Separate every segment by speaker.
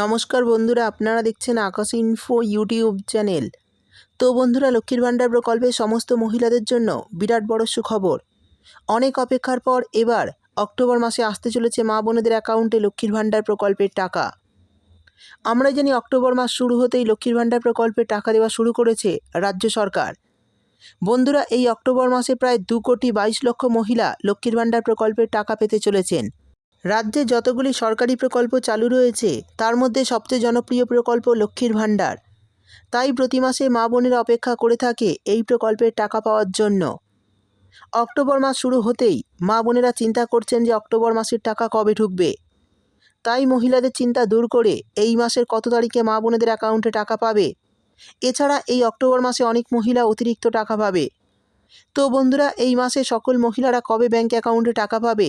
Speaker 1: নমস্কার বন্ধুরা, আপনারা দেখছেন আকাশ ইনফো ইউটিউব চ্যানেল তো বন্ধুরা, লক্ষ্মীর ভাণ্ডার প্রকল্পে সমস্ত মহিলাদের জন্য বিরাট বড় সুখবর। অনেক অপেক্ষার পর এবার অক্টোবর মাসে আসতে চলেছে মা বোনেদের অ্যাকাউন্টে লক্ষ্মীর ভাণ্ডার প্রকল্পের টাকা। আমরা জানি অক্টোবর মাস শুরু হতেই লক্ষ্মীর ভাণ্ডার প্রকল্পের টাকা দেওয়া শুরু করেছে রাজ্য সরকার। বন্ধুরা, এই অক্টোবর মাসে প্রায় দু কোটি বাইশ লক্ষ মহিলা লক্ষ্মীর ভাণ্ডার প্রকল্পের টাকা পেতে চলেছেন। রাজ্যে যতগুলি সরকারি প্রকল্প চালু রয়েছে, তার মধ্যে সবচেয়ে জনপ্রিয় প্রকল্প লক্ষ্মীর ভাণ্ডার। তাই প্রতি মাসে মা বোনেরা অপেক্ষা করে থাকে এই প্রকল্পের টাকা পাওয়ার জন্য। অক্টোবর মাস শুরু হতেই মা বোনেরা চিন্তা করছেন যে অক্টোবর মাসের টাকা কবে ঢুকবে। তাই মহিলাদের চিন্তা দূর করে এই মাসের কত তারিখে মা বোনেদের অ্যাকাউন্টে টাকা পাবে? এছাড়া এই অক্টোবর মাসে অনেক মহিলা অতিরিক্ত টাকা পাবে। তো বন্ধুরা, এই মাসে সকল মহিলারা কবে ব্যাঙ্ক অ্যাকাউন্টে টাকা পাবে?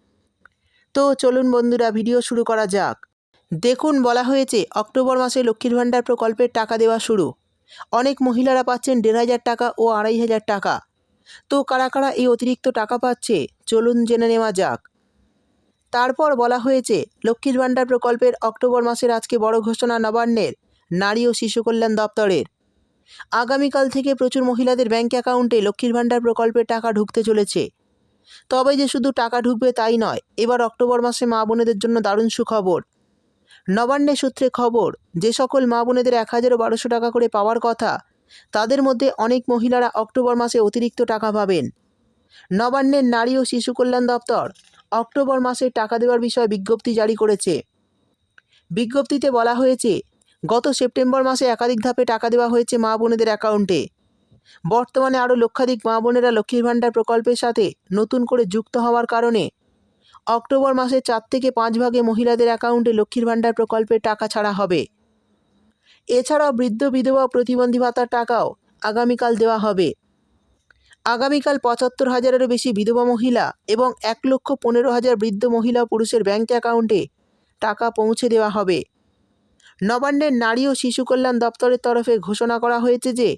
Speaker 1: তো চলুন বন্ধুরা, ভিডিও শুরু করা যাক। দেখুন, বলা হয়েছে অক্টোবর মাসে লক্ষ্মীর ভাণ্ডার প্রকল্পের টাকা দেওয়া শুরু। অনেক মহিলারা পাচ্ছেন দেড় হাজার টাকা ও আড়াই হাজার টাকা। তো কারা কারা এই অতিরিক্ত টাকা পাচ্ছে, চলুন জেনে নেওয়া যাক। তারপর বলা হয়েছে, লক্ষ্মীর ভাণ্ডার প্রকল্পের অক্টোবর মাসের আজকে বড় ঘোষণা নবান্নের, নারী ও শিশু কল্যাণ দপ্তরের। আগামীকাল থেকে প্রচুর মহিলাদের ব্যাঙ্ক অ্যাকাউন্টে লক্ষ্মীর ভাণ্ডার প্রকল্পের টাকা ঢুকতে চলেছে। তবে যে শুধু টাকা ঢুকবে তাই নয়, এবার অক্টোবর মাসে মা বোনেদের জন্য দারুণ সুখবর। নবান্নের সূত্রে খবর, যে সকল মা বোনেদের এক হাজারও বারোশো টাকা করে পাওয়ার কথা, তাদের মধ্যে অনেক মহিলারা অক্টোবর মাসে অতিরিক্ত টাকা পাবেন। নবান্নের নারী ও শিশু কল্যাণ দপ্তর অক্টোবর মাসে টাকা দেওয়ার বিষয়ে বিজ্ঞপ্তি জারি করেছে। বিজ্ঞপ্তিতে বলা হয়েছে, গত সেপ্টেম্বর মাসে একাধিক ধাপে টাকা দেওয়া হয়েছে মা বোনেদের অ্যাকাউন্টে। বর্তমানে আরও লক্ষাধিক মা বোনেরা লক্ষ্মীর ভাণ্ডার প্রকল্পের সাথে নতুন করে যুক্ত হওয়ার কারণে অক্টোবর মাসে চার থেকে পাঁচ ভাগে মহিলাদের অ্যাকাউন্টে লক্ষ্মীর ভাণ্ডার প্রকল্পের টাকা ছাড়া হবে। এছাড়াও বৃদ্ধ, বিধবা প্রতিবন্ধী ভাতার টাকাও আগামীকাল দেওয়া হবে। আগামীকাল পঁচাত্তর হাজারেরও বেশি বিধবা মহিলা এবং এক লক্ষ পনেরো হাজার বৃদ্ধ মহিলা পুরুষের ব্যাঙ্ক অ্যাকাউন্টে টাকা পৌঁছে দেওয়া হবে। নবান্নের নারী ও শিশু কল্যাণ দপ্তরের তরফে ঘোষণা করা হয়েছে যে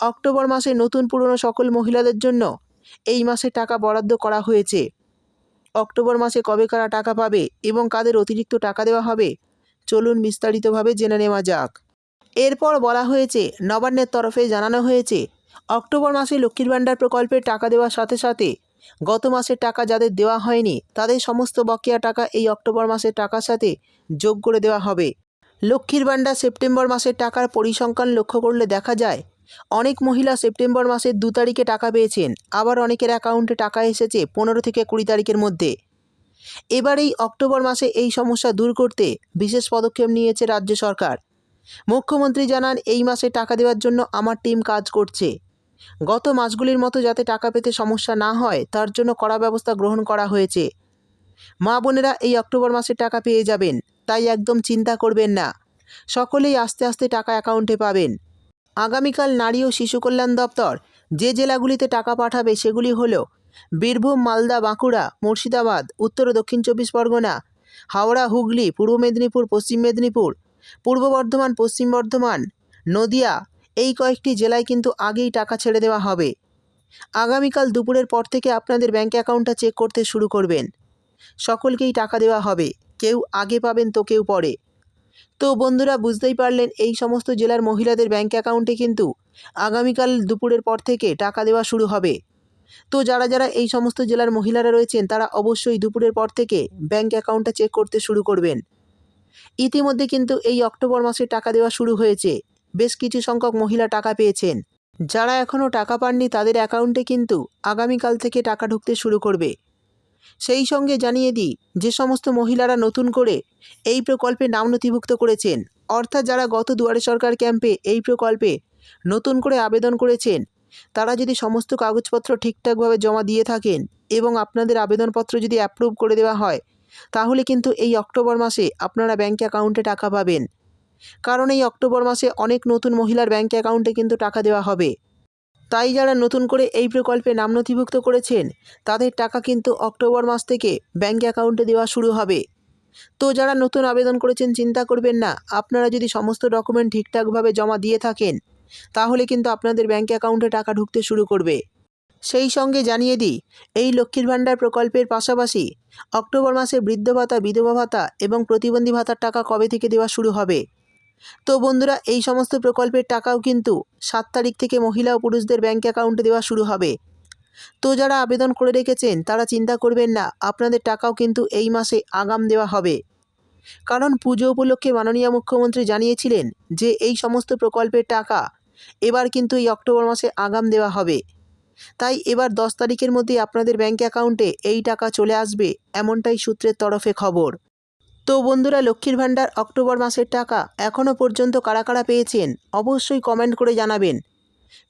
Speaker 1: অক্টোবর মাসে নতুন পুরনো সকল মহিলাদের জন্য এই মাসে টাকা বরাদ্দ করা হয়েছে। অক্টোবর মাসে কবে কারা টাকা পাবে এবং কাদের অতিরিক্ত টাকা দেওয়া হবে, চলুন বিস্তারিতভাবে জেনে নেওয়া যাক। এরপর বলা হয়েছে, নবান্নের তরফে জানানো হয়েছে, অক্টোবর মাসে লক্ষ্মীর ভাণ্ডার প্রকল্পের টাকা দেওয়ার সাথে সাথে গত মাসের টাকা যাদের দেওয়া হয়নি, তাদের সমস্ত বকেয়া টাকা এই অক্টোবর মাসের টাকার সাথে যোগ করে দেওয়া হবে। লক্ষ্মীর ভাণ্ডার সেপ্টেম্বর মাসের টাকার পরিসংখ্যান লক্ষ্য করলে দেখা যায় অনেক মহিলা সেপ্টেম্বর মাসের দু তারিখে টাকা পেয়েছেন, আবার অনেকের অ্যাকাউন্টে টাকা এসেছে পনেরো থেকে কুড়ি তারিখের মধ্যে। এবার এই অক্টোবর মাসে এই সমস্যা দূর করতে বিশেষ পদক্ষেপ নিয়েছে রাজ্য সরকার। মুখ্যমন্ত্রী জানান, এই মাসে টাকা দেওয়ার জন্য আমার টিম কাজ করছে। গত মাসগুলির মতো যাতে টাকা পেতে সমস্যা না হয়, তার জন্য কড়া ব্যবস্থা গ্রহণ করা হয়েছে। মা বোনেরা এই অক্টোবর মাসে টাকা পেয়ে যাবেন, তাই একদম চিন্তা করবেন না। সকলেই আস্তে আস্তে টাকা অ্যাকাউন্টে পাবেন। আগামীকাল নারী ও শিশু কল্যাণ দপ্তর যে জেলাগুলিতে টাকা পাঠাবে সেগুলি হল বীরভূম, মালদা, বাঁকুড়া, মুর্শিদাবাদ, উত্তর ও দক্ষিণ চব্বিশ পরগনা, হাওড়া, হুগলি, পূর্ব মেদিনীপুর, পশ্চিম মেদিনীপুর, পূর্ব বর্ধমান, পশ্চিম বর্ধমান, নদিয়া, এই কয়েকটি জেলায় কিন্তু আগেই টাকা ছেড়ে দেওয়া হবে। আগামীকাল দুপুরের পর থেকে আপনাদের ব্যাঙ্ক অ্যাকাউন্টটা চেক করতে শুরু করবেন। সকলকেই টাকা দেওয়া হবে। কেউ আগে পাবেন তো কেউ পরে। তো বন্ধুরা বুঝতেই পারলেন এই সমস্ত জেলার মহিলাদের ব্যাঙ্ক অ্যাকাউন্টে কিন্তু আগামীকাল দুপুরের পর থেকে টাকা দেওয়া শুরু হবে। তো যারা যারা এই সমস্ত জেলার মহিলারা রয়েছেন, তারা অবশ্যই দুপুরের পর থেকে ব্যাঙ্ক অ্যাকাউন্টটা চেক করতে শুরু করবেন। ইতিমধ্যে কিন্তু এই অক্টোবর মাসে টাকা দেওয়া শুরু হয়েছে। বেশ কিছু সংখ্যক মহিলা টাকা পেয়েছেন। যারা এখনও টাকা পাননি, তাদের অ্যাকাউন্টে কিন্তু আগামীকাল থেকে টাকা ঢুকতে শুরু করবে। সেই সঙ্গে জানিয়ে দিই, যে সমস্ত মহিলারা নতুন করে এই প্রকল্পে নাম নথিভুক্ত করেছেন, অর্থাৎ যারা গত দুয়ারে সরকার ক্যাম্পে এই প্রকল্পে নতুন করে আবেদন করেছেন, তারা যদি সমস্ত কাগজপত্র ঠিকঠাকভাবে জমা দিয়ে থাকেন এবং আপনাদের আবেদনপত্র যদি অ্যাপ্রুভ করে দেওয়া হয়, তাহলে কিন্তু এই অক্টোবর মাসে আপনারা ব্যাঙ্ক অ্যাকাউন্টে টাকা পাবেন। কারণ এই অক্টোবর মাসে অনেক নতুন মহিলার ব্যাঙ্ক অ্যাকাউন্টে কিন্তু টাকা দেওয়া হবে। তাই যারা নতুন করে এই প্রকল্পে নাম নথিভুক্ত করেছেন, তাদের টাকা কিন্তু অক্টোবর মাস থেকে ব্যাঙ্ক অ্যাকাউন্টে দেওয়া শুরু হবে। তো যারা নতুন আবেদন করেছেন, চিন্তা করবেন না, আপনারা যদি সমস্ত ডকুমেন্ট ঠিকঠাকভাবে জমা দিয়ে থাকেন, তাহলে কিন্তু আপনাদের ব্যাঙ্ক অ্যাকাউন্টে টাকা ঢুকতে শুরু করবে। সেই সঙ্গে জানিয়ে দিই, এই লক্ষ্মীর ভাণ্ডার প্রকল্পের পাশাপাশি অক্টোবর মাসে বৃদ্ধ ভাতা, বিধবা ভাতা এবং প্রতিবন্ধী ভাতার টাকা কবে থেকে দেওয়া শুরু হবে? তো বন্ধুরা, এই সমস্ত প্রকল্পের টাকাও কিন্তু সাত তারিখ থেকে মহিলা ও পুরুষদের ব্যাঙ্ক অ্যাকাউন্টে দেওয়া শুরু হবে। তো যারা আবেদন করে রেখেছেন, তারা চিন্তা করবেন না, আপনাদের টাকাও কিন্তু এই মাসে আগাম দেওয়া হবে। কারণ পুজো উপলক্ষে মাননীয় মুখ্যমন্ত্রী জানিয়েছিলেন যে, এই সমস্ত প্রকল্পের টাকা এবার কিন্তু এই অক্টোবর মাসে আগাম দেওয়া হবে। তাই এবার দশ তারিখের মধ্যে আপনাদের ব্যাঙ্ক অ্যাকাউন্টে এই টাকা চলে আসবে, এমনটাই সূত্রের তরফে খবর। তো বন্ধুরা, লক্ষ্মীর ভাণ্ডার অক্টোবর মাসের টাকা এখনও পর্যন্ত কারা কারা পেয়েছেন অবশ্যই কমেন্ট করে জানাবেন।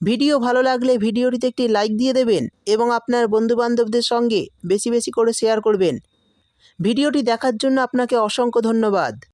Speaker 1: ভিডিও ভালো লাগলে ভিডিওটিতে একটি লাইক দিয়ে দেবেন এবং আপনার বন্ধুবান্ধবদের সঙ্গে বেশি বেশি করে শেয়ার করবেন। ভিডিওটি দেখার জন্য আপনাকে অসংখ্য ধন্যবাদ।